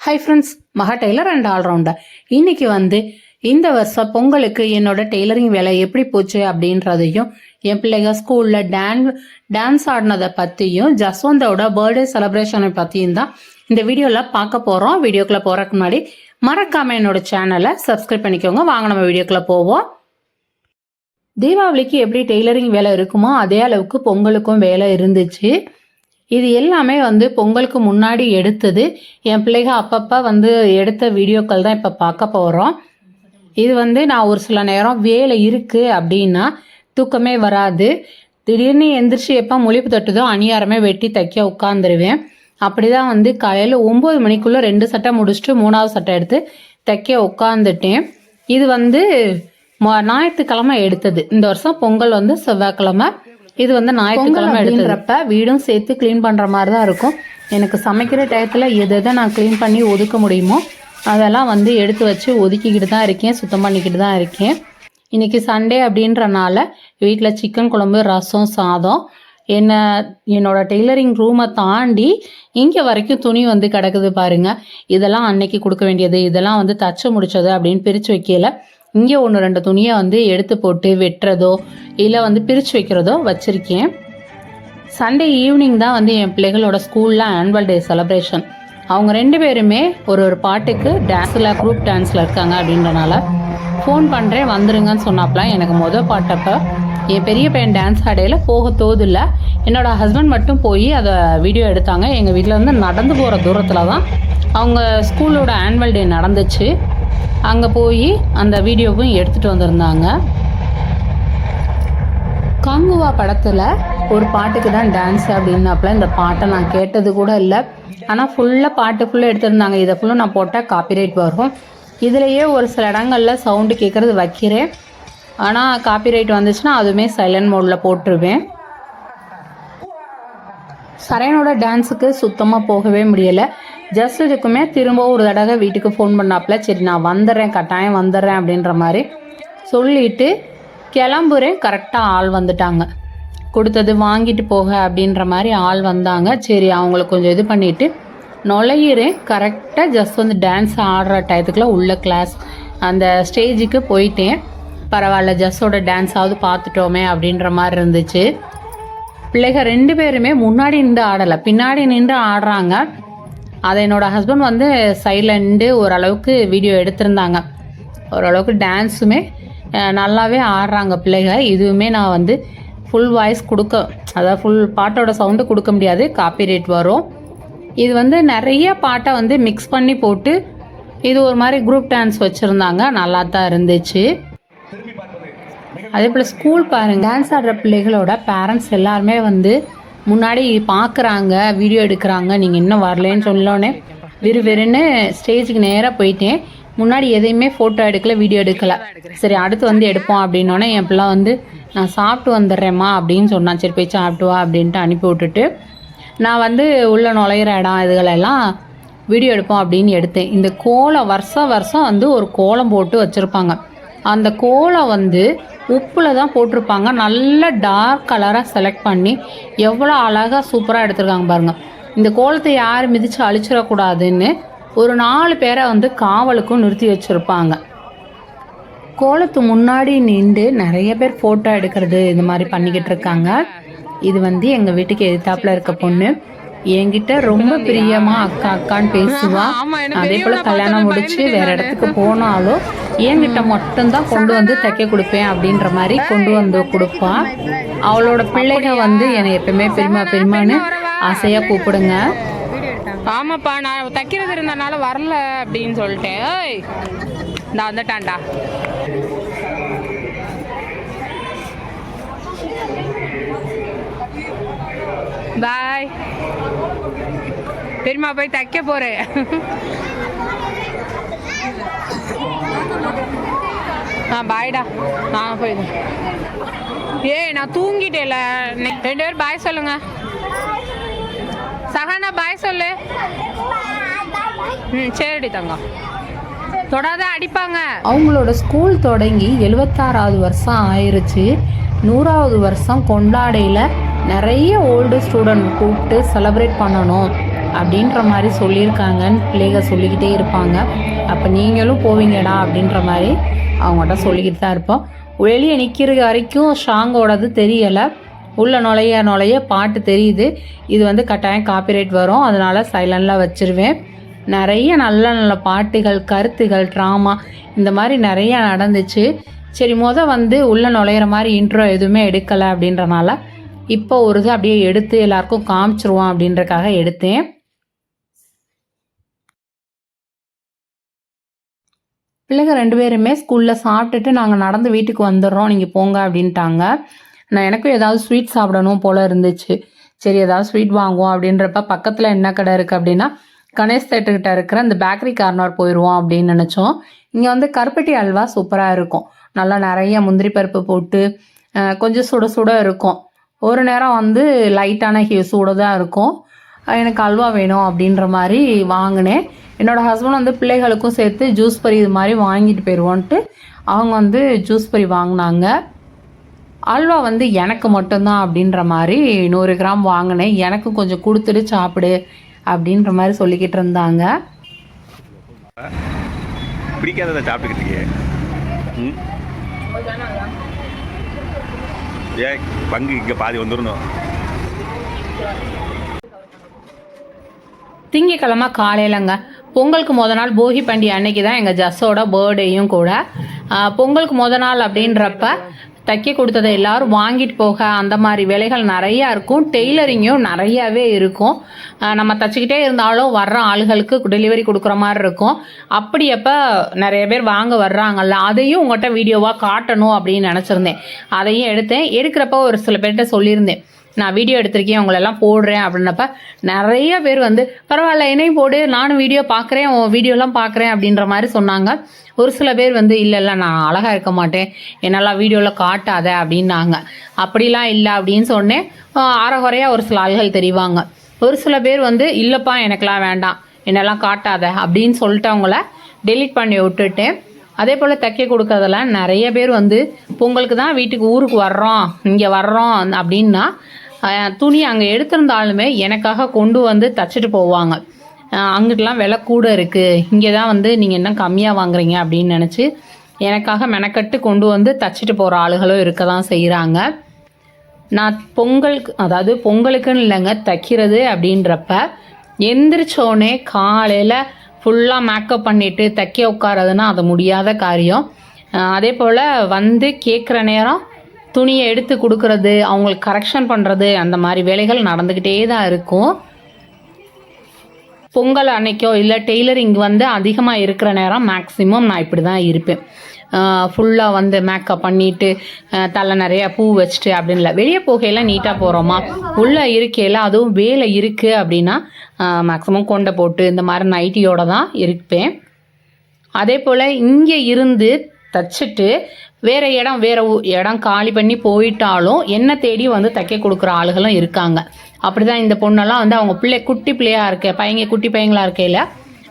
Hi friends Maha tailor and allrounder இன்னைக்கு வந்து இந்த வருஷம் பொங்கலுக்கு என்னோட டெய்லரிங் வேலை எப்படி போச்சு அப்படின்றதையும் என் பிள்ளைங்க ஸ்கூலில் டான் டான்ஸ் ஆடினதை பற்றியும் ஜஸ்வந்தோட பர்த்டே செலப்ரேஷனை பற்றியும் தான் இந்த வீடியோவில் பார்க்க போகிறோம் வீடியோக்குள்ளே போகிறதுக்கு முன்னாடி மறக்காமல் என்னோட சேனலை சப்ஸ்கிரைப் பண்ணிக்கோங்க. வாங்க நம்ம வீடியோக்குள்ளே போவோம். தீபாவளிக்கு எப்படி டெய்லரிங் வேலை இருக்குமோ அதே அளவுக்கு பொங்கலுக்கும் வேலை இருந்துச்சு. இது எல்லாமே வந்து பொங்கலுக்கு முன்னாடி எடுத்தது. என் பிள்ளைங்க அப்பப்போ வந்து எடுத்த வீடியோக்கள் தான் இப்போ பார்க்க போகிறோம் இது வந்து நான் ஒரு சில நேரம் வேலை இருக்குது அப்படின்னா தூக்கமே வராது. திடீர்னு எந்திரிச்சு எப்போ முழிப்பு தட்டுதோ அணியாரமே வெட்டி தைக்க உட்காந்துருவேன் அப்படி தான் வந்து காலையில் ஒம்பது மணிக்குள்ளே ரெண்டு சட்டை முடிச்சுட்டு மூணாவது சட்டை எடுத்து தைக்க உட்காந்துட்டேன் இது வந்து ம- ஞாயிற்றுக்கிழமை எடுத்தது. இந்த வருஷம் பொங்கல் வந்து செவ்வாய்க்கிழமை. இது வந்து ஞாயிற்றுக்கிழமை எடுத்துறப்ப வீடும் சேர்த்து க்ளீன் பண்ணுற மாதிரி தான் இருக்கும். எனக்கு சமைக்கிற டயத்தில் எது எதை நான் க்ளீன் பண்ணி ஒதுக்க முடியுமோ அதெல்லாம் வந்து எடுத்து வச்சு ஒதுக்கிக்கிட்டு தான் இருக்கேன் சுத்தம் பண்ணிக்கிட்டு தான் இருக்கேன். இன்னைக்கு சண்டே அப்படின்றனால வீட்டில் சிக்கன் குழம்பு ரசம் சாதம் என்ன என்னோட டெய்லரிங் ரூமை தாண்டி இங்கே வரைக்கும் துணி வந்து கிடக்குது பாருங்க. இதெல்லாம் அன்னைக்கு கொடுக்க வேண்டியது இதெல்லாம் வந்து தச்சு முடிச்சது அப்படின்னு பிரித்து வைக்கல. இங்கே ஒன்று ரெண்டு துணியை வந்து எடுத்து போட்டு வெட்டுறதோ இல்லை வந்து பிரித்து வைக்கிறதோ வச்சுருக்கேன். சண்டே ஈவினிங் தான் வந்து என் பிள்ளைகளோட ஸ்கூலில் ஆனுவல் டே செலப்ரேஷன் அவங்க ரெண்டு பேருமே ஒரு ஒரு பாட்டுக்கு டான்ஸில் குரூப் டான்ஸில் இருக்காங்க அப்படின்றனால ஃபோன் பண்ணுறேன் வந்துருங்கன்னு சொன்னாப்பெலாம் எனக்கு மொதல் பாட்டப்போ என் பெரிய பையன் டான்ஸ் ஆடையில் போக தோதில்ல. என்னோடய ஹஸ்பண்ட் மட்டும் போய் அதை வீடியோ எடுத்தாங்க. எங்கள் வீட்டில் இருந்து நடந்து போகிற தூரத்தில் தான் அவங்க ஸ்கூலோட ஆனுவல் டே நடந்துச்சு. அங்கே போய் அந்த வீடியோவும் எடுத்துகிட்டு வந்திருந்தாங்க. காங்குவா படத்தில் ஒரு பாட்டுக்கு தான் டான்ஸ் அப்படின்னாப்புல இந்த பாட்டை நான் கேட்டது கூட இல்லை. ஆனால் ஃபுல்லாக பாட்டு ஃபுல்லாக எடுத்திருந்தாங்க. இதை ஃபுல்லும் நான் போட்டால் காப்பிரைட் வரும். இதுலேயே ஒரு சில இடங்களில் சவுண்டு கேட்குறது வைக்கிறேன். ஆனால் காப்பிரைட் வந்துச்சுன்னா அதுவுமே சைலண்ட் மோடில் போட்டுருவேன். சரையனோட டான்ஸுக்கு சுத்தமாக போகவே முடியலை. ஜஸ்ட் இதுக்குமே திரும்ப ஒரு தடவை வீட்டுக்கு ஃபோன் பண்ணாப்புல சரி நான் வந்துடுறேன் கட்டாயம் வந்துடுறேன் அப்படின்ற மாதிரி சொல்லிட்டு கிளம்புறேன். கரெக்டாக ஆள் வந்துட்டாங்க. கொடுத்தது வாங்கிட்டு போக அப்படின்ற மாதிரி ஆள் வந்தாங்க. சரி அவங்களுக்கு கொஞ்சம் இது பண்ணிவிட்டு நுழையிறேன். கரெக்டாக ஜஸ்ட் வந்து டான்ஸ் ஆடுற டயத்துக்குள்ள உள்ள கிளாஸ் அந்த ஸ்டேஜுக்கு போயிட்டேன். பரவாயில்ல ஜஸ்ஸோட டான்ஸாவது பார்த்துட்டோமே அப்படின்ற மாதிரி இருந்துச்சு. பிள்ளைகள் ரெண்டு பேருமே முன்னாடி நின்று ஆடலை. பின்னாடி நின்று ஆடுறாங்க. அதை என்னோடய ஹஸ்பண்ட் வந்து சைடில் நின்று ஓரளவுக்கு வீடியோ எடுத்திருந்தாங்க. ஓரளவுக்கு டான்ஸுமே நல்லாவே ஆடுறாங்க பிள்ளைகள். இதுவுமே நான் வந்து ஃபுல் வாய்ஸ் கொடுக்க அதாவது ஃபுல் பாட்டோட சவுண்டு கொடுக்க முடியாது. காப்பிரைட் வரும். இது வந்து நிறைய பாட்டை வந்து மிக்ஸ் பண்ணி போட்டு இது ஒரு மாதிரி குரூப் டான்ஸ் வச்சுருந்தாங்க. நல்லா தான் இருந்துச்சு. அதே போல் ஸ்கூல் பாருங்கள் டான்ஸ் ஆடுற பிள்ளைகளோட பேரண்ட்ஸ் எல்லாருமே வந்து முன்னாடி பார்க்குறாங்க வீடியோ எடுக்கிறாங்க. நீங்கள் இன்னும் வரலன்னு சொல்லோன்னே விறுவிறுன்னு ஸ்டேஜுக்கு நேராக போயிட்டேன். முன்னாடி எதையுமே ஃபோட்டோ எடுக்கல வீடியோ எடுக்கல. சரி அடுத்து வந்து எடுப்போம் அப்படின்னோடனே என் பிள்ளை வந்து நான் சாப்பிட்டு வந்துடுறேம்மா அப்படின்னு சொன்னான். சரி போய் சாப்பிட்டு வா அப்படின்ட்டு அனுப்பி விட்டுட்டு நான் வந்து உள்ளே நுழையிற இடம் இதுகளெல்லாம் வீடியோ எடுப்போம் அப்படின்னு எடுத்தேன். இந்த கோலம் வருஷம் வருஷம் வந்து ஒரு கோலம் போட்டு வச்சுருப்பாங்க. அந்த கோலம் வந்து உப்பில் தான் போட்டிருப்பாங்க. நல்ல டார்க் கலராக செலக்ட் பண்ணி எவ்வளோ அழகாக சூப்பராக எடுத்திருக்காங்க பாருங்க. இந்த கோலத்தை யார் மிதித்து அழிச்சிடக்கூடாதுன்னு ஒரு நாலு பேரை வந்து காவலுக்கும் நிறுத்தி வச்சுருப்பாங்க. கோலத்து முன்னாடி நின்று நிறைய பேர் ஃபோட்டோ எடுக்கிறது இந்த மாதிரி பண்ணிக்கிட்டு இருக்காங்க. இது வந்து எங்கள் வீட்டுக்கு எதிர்த்தாப்புல இருக்க பொண்ணு. என்கிட்ட ரொம்ப பிரியமா அக்கா அக்கான்னு பேசுவா. அதே போல கல்யாணம் முடிச்சு வேற இடத்துக்கு போனாலும் என்கிட்ட மட்டும்தான் கொண்டு வந்து தைக்க கொடுப்பேன் அப்படின்ற மாதிரி கொண்டு வந்து கொடுப்பா. அவளோட பிள்ளைங்க வந்து என்னை எப்பயுமே பெருமா பெருமான்னு ஆசையாக கூப்பிடுங்க. ஆமாப்பா நான் தைக்கிறது இருந்தனால வரல அப்படின்னு சொல்லிட்டேன் நான் வந்துட்டான்டா. பாய். பெரியம்மா போய் தைக்க போறேன். ஆ பாய்டா நான் போயிடுறேன் ஏய் நான் தூங்கிட்டேல. ரெண்டு பேரும் பாய் சொல்லுங்க. சஹானா பாய் சொல்லு. ம் சரிடி தங்கம். தொடாத அடிப்பாங்க. அவங்களோட ஸ்கூல் தொடங்கி எழுபத்தாறாவது வருஷம் ஆயிருச்சு. நூறாவது வருஷம் கொண்டாடையில் நிறைய ஓல்டு ஸ்டூடெண்ட் கூப்பிட்டு செலப்ரேட் பண்ணணும். அப்படின்ற மாதிரி சொல்லியிருக்காங்கன்னு பிள்ளைங்க சொல்லிக்கிட்டே இருப்பாங்க. அப்போ நீங்களும் போவீங்கடா அப்படின்ற மாதிரி அவங்ககிட்ட சொல்லிக்கிட்டு தான் இருப்போம். வெளியே நிற்கிற வரைக்கும் ஷாங்கோடது தெரியலை. உள்ளே நுழைய நுழைய பாட்டு தெரியுது. இது வந்து கட்டாயம் காப்பிரைட் வரும். அதனால் சைலண்டில் வச்சிருவேன். நிறைய நல்ல நல்ல பாட்டுகள் கருத்துகள் ட்ராமா இந்த மாதிரி நிறைய நடந்துச்சு. சரி முத வந்து உள்ளே நுழையிற மாதிரி இன்ட்ரோ எதுவுமே எடுக்கலை அப்படின்றனால இப்போ ஒரு இது அப்படியே எடுத்து எல்லாருக்கும் காமிச்சிருவோம் அப்படின்றக்காக எடுத்தேன். பிள்ளைங்க ரெண்டு பேருமே ஸ்கூலில் சாப்பிட்டுட்டு நாங்கள் நடந்து வீட்டுக்கு வந்துடுறோம் நீங்கள் போங்க அப்படின்ட்டாங்க. நான் எனக்கும் ஏதாவது ஸ்வீட் சாப்பிடணும் போல் இருந்துச்சு. சரி ஏதாவது ஸ்வீட் வாங்குவோம் அப்படின்றப்ப பக்கத்தில் என்ன கடை இருக்குது அப்படின்னா கணேஷ் தேட்டர்கிட்ட இருக்கிற அந்த பேக்கரி கார்னர் போயிடுவோம் அப்படின்னு நினச்சோம். இங்கே வந்து கருப்பட்டி அல்வா சூப்பராக இருக்கும். நல்லா நிறைய முந்திரி பருப்பு போட்டு கொஞ்சம் சுட சுட இருக்கும். ஒரு நேரம் வந்து லைட்டான ஹீ சூட தான் இருக்கும் எனக்கு அல்வா வேணும் அப்படின்ற மாதிரி வாங்கினேன். என்னோட ஹஸ்பண்ட் வந்து பிள்ளைகளுக்கும் சேர்த்து ஜூஸ் பரி இது மாதிரி வாங்கிட்டு போயிடுவோன்ட்டு அவங்க வந்து ஜூஸ் பரி வாங்கினாங்க. அல்வா வந்து எனக்கு மட்டும்தான் அப்படின்ற மாதிரி நூறு கிராம் வாங்கினேன். எனக்கு கொஞ்சம் கொடுத்துட்டு சாப்பிடு அப்படின்ற மாதிரி சொல்லிக்கிட்டு இருந்தாங்க. பிடிக்காததை சாப்பிட்டுக்கிட்டு ஏ பங்கு இங்கே பாதி வந்துடணும். திங்கக்கிழமை காலையிலங்க. பொங்கலுக்கு மொதல் நாள் போகி பண்டிகை அன்னைக்கு தான் எங்கள் ஜஸ்ஸோட பர்த்டேயும் கூட. பொங்கலுக்கு மொதல் நாள் அப்படின்றப்ப தைக்க கொடுத்ததை எல்லாரும் வாங்கிட்டு போக அந்த மாதிரி வேலைகள் நிறையா இருக்கும். டெய்லரிங்கும் நிறையாவே இருக்கும். நம்ம தச்சுக்கிட்டே இருந்தாலும் வர்ற ஆளுகளுக்கு டெலிவரி கொடுக்குற மாதிரி இருக்கும். அப்படி அப்போ நிறைய பேர் வாங்க வர்றாங்கல்ல அதையும் உங்கள்கிட்ட வீடியோவாக காட்டணும் அப்படின்னு நினச்சிருந்தேன். அதையும் எடுத்தேன். எடுக்கிறப்ப ஒரு சில பேர்கிட்ட சொல்லியிருந்தேன். நான் வீடியோ எடுத்திருக்கேன் உங்களெல்லாம் போடுறேன் அப்படின்னப்ப நிறைய பேர் வந்து பரவாயில்ல என்னையும் போடு நானும் வீடியோ பார்க்குறேன் உன் வீடியோலாம் பார்க்குறேன் அப்படின்ற மாதிரி சொன்னாங்க. ஒரு சில பேர் வந்து இல்லை இல்லை நான் அழகாக இருக்க மாட்டேன் என்னெல்லாம் வீடியோவில் காட்டாத அப்படின்னாங்க. அப்படிலாம் இல்லை அப்படின்னு சொன்னேன். அறகுறையாக ஒரு சில ஆள்கள் தெரிவாங்க. ஒரு சில பேர் வந்து இல்லைப்பா எனக்கெல்லாம் வேண்டாம் என்னெல்லாம் காட்டாத அப்படின்னு சொல்லிட்டு அவங்கள டெலீட் பண்ணி விட்டுட்டேன். அதே போல் தைக்க கொடுக்கறதுல நிறைய பேர் வந்து பொங்கலுக்கு தான் வீட்டுக்கு ஊருக்கு வர்றோம் இங்கே வர்றோம் அப்படின்னா துணி அங்கே எடுத்திருந்தாலுமே எனக்காக கொண்டு வந்து தச்சுட்டு போவாங்க. அங்கிட்டலாம் விலை கூட இருக்குது இங்கே தான் வந்து நீங்கள் என்ன கம்மியாக வாங்குறீங்க அப்படின்னு நினச்சி எனக்காக மெனக்கட்டு கொண்டு வந்து தச்சுட்டு போகிற ஆளுகளும் இருக்க தான் செய்கிறாங்க நான் பொங்கலுக்கு அதாவது பொங்கலுக்குன்னு இல்லைங்க தைக்கிறது அப்படின்றப்ப எந்திரிச்சோடனே காலையில் ஃபுல்லாக மேக்கப் பண்ணிட்டு தைக்க உட்காரதுன்னா அது முடியாத காரியம். அதே போல் வந்து கேட்குற நேரம் துணியை எடுத்து கொடுக்கறது அவங்களுக்கு கரெக்ஷன் பண்ணுறது அந்த மாதிரி வேலைகள் நடந்துக்கிட்டே தான் இருக்கும். பொங்கல் அன்னைக்கோ இல்லை டெய்லரிங் வந்து அதிகமாக இருக்கிற நேரம் மேக்ஸிமம் நான் இப்படி தான் இருப்பேன் ஃபுல்லாக வந்து மேக்கப் பண்ணிட்டு தலை நிறையா பூ வச்சுட்டு அப்படின்ல வெளியே போகையில் நீட்டாக போகிறோமா உள்ளே இருக்கையில் அதுவும் வேலை இருக்குது அப்படின்னா மேக்ஸிமம் கொண்டை போட்டு இந்த மாதிரி நைட்டியோட தான் இருப்பேன். அதே போல் இங்கே இருந்து தச்சுட்டு வேற இடம் வேற இடம் காலி பண்ணி போயிட்டாலும் என்ன தேடி வந்து தைக்க கொடுக்குற ஆளுகளும் இருக்காங்க. அப்படிதான் இந்த பொண்ணெல்லாம் வந்து அவங்க பிள்ளை குட்டி பிள்ளையா இருக்க பையங்க குட்டி பையங்களா இருக்கையில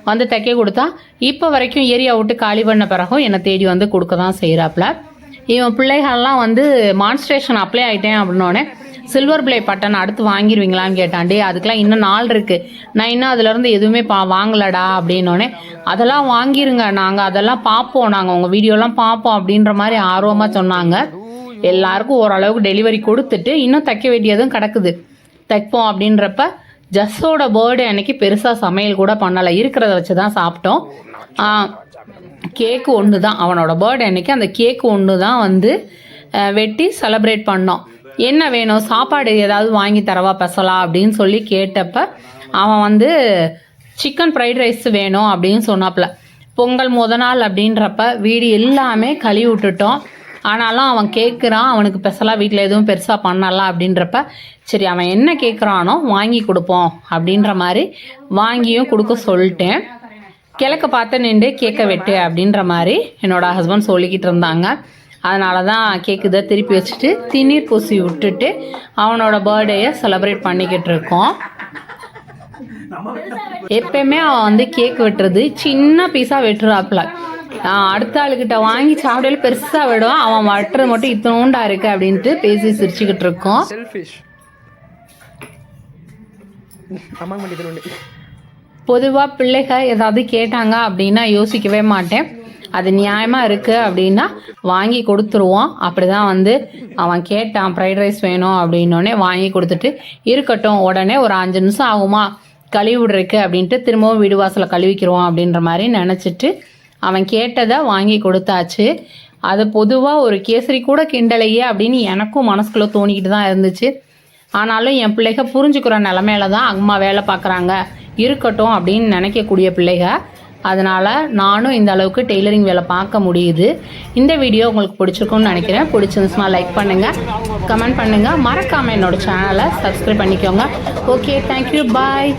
வந்து தைக்க கொடுத்தா இப்போ வரைக்கும் ஏரியா விட்டு காலி பண்ண பிறகும் என்னை தேடி வந்து கொடுக்க தான் செய்கிறாப்புல இவன் பிள்ளைகள்லாம் வந்து மான்ஸ்ட்ரேஷன் அப்ளை ஆகிட்டேன் அப்படின்னோடனே சில்வர் பிளே பட்டன் அடுத்து வாங்கிடுவீங்களான்னு கேட்டாண்டி அதுக்கெலாம் அதுக்கெல்லாம் இன்னும் நாள் இருக்குது நான் இன்னும் அதுலேருந்து எதுவுமே பா வாங்கலடா அப்படின்னோடனே அதெல்லாம் வாங்கிருங்க. நாங்கள் அதெல்லாம் பார்ப்போம் நாங்கள் உங்கள் வீடியோலாம் பார்ப்போம் அப்படின்ற மாதிரி ஆர்வமாக சொன்னாங்க. எல்லாருக்கும் ஓரளவுக்கு டெலிவரி கொடுத்துட்டு இன்னும் தைக்க வேண்டியதும் கிடக்குது. தைப்போம் அப்படின்றப்ப ஜஸ்ஸோட பர்த்டே அன்னைக்கு பெருசாக சமையல் கூட பண்ணலை. இருக்கிறத வச்சு தான் சாப்பிட்டோம். கேக்கு ஒன்று தான் அவனோட பர்த்டே அன்னைக்கு அந்த கேக்கு ஒன்று தான் வந்து வெட்டி செலப்ரேட் பண்ணோம். என்ன வேணும்? சாப்பாடு ஏதாவது வாங்கி தரவா பெசலா அப்படின்னு சொல்லி கேட்டப்ப அவன் வந்து சிக்கன் ஃப்ரைட் ரைஸ் வேணும் அப்படின்னு சொன்னாப்புல பொங்கல் முத நாள் அப்படின்றப்ப வீடு எல்லாமே கழுவி விட்டுட்டோம். ஆனாலும் அவன் கேட்குறான் அவனுக்கு பெசலாக வீட்டில் எதுவும் பெருசாக பண்ணலாம் அப்படின்றப்ப சரி அவன் என்ன கேட்குறானோ வாங்கி கொடுப்போம் அப்படின்ற மாதிரி வாங்கியும் கொடுக்க சொல்லிட்டேன். கிழக்க பார்த்து நின்று கேட்க வெட்டு அப்படின்ற மாதிரி என்னோட ஹஸ்பண்ட் சொல்லிக்கிட்டு இருந்தாங்க. அதனால தான் கேக்கு திருப்பி வச்சுட்டு திண்ணீர் பூசி விட்டுட்டு அவனோட பர்த்டேயை செலிப்ரேட் பண்ணிக்கிட்டு இருக்கோம். எப்பயுமே அவன் வந்து கேக் வெட்டுறது சின்ன பீஸாக வெட்டுறாப்புல. அடுத்த ஆளுகிட்ட வாங்கி சாப்பிடல பெருசாக விடுவான் அவன் வெட்டுறது மட்டும் இத்தனோண்டா இருக்கு அப்படின்ட்டு பேசி சிரிச்சுக்கிட்டு இருக்கோம். பொதுவாக பிள்ளைக ஏதாவது கேட்டாங்க அப்படின்னா யோசிக்கவே மாட்டேன். அது நியாயமாக இருக்குது அப்படின்னா வாங்கி கொடுத்துருவோம். அப்படி தான் வந்து அவன் கேட்டான் ஃப்ரைட் ரைஸ் வேணும் அப்படின்னோடனே வாங்கி கொடுத்துட்டு இருக்கட்டும் உடனே ஒரு அஞ்சு நிமிஷம் ஆகுமா? கழுவி விடுறக்கு அப்படின்ட்டு திரும்பவும் வீடு வாசலை கழுவிக்கிறோம் அப்படின்ற மாதிரி நினச்சிட்டு அவன் கேட்டதை வாங்கி கொடுத்தாச்சு. அது பொதுவாக ஒரு கேசரி கூட கிண்டலையே அப்படின்னு எனக்கும் மனசுக்குள்ளே தோணிக்கிட்டு தான் இருந்துச்சு. ஆனாலும் என் பிள்ளைக புரிஞ்சுக்கிற நிலமையில தான் அம்மா வேலை பார்க்குறாங்க. இருக்கட்டும் அப்படின்னு நினைக்கக்கூடிய பிள்ளைக அதனால் நானும் இந்த அளவுக்கு டெய்லரிங் வேலை பார்க்க முடியுது. இந்த வீடியோ உங்களுக்கு பிடிச்சிருக்கும்னு நினைக்கிறேன். பிடிச்சிருந்துச்சுன்னா லைக் பண்ணுங்கள் கமெண்ட் பண்ணுங்கள் மறக்காமல் என்னோட சேனலை சப்ஸ்கிரைப் பண்ணிக்கோங்க. Okay thank you bye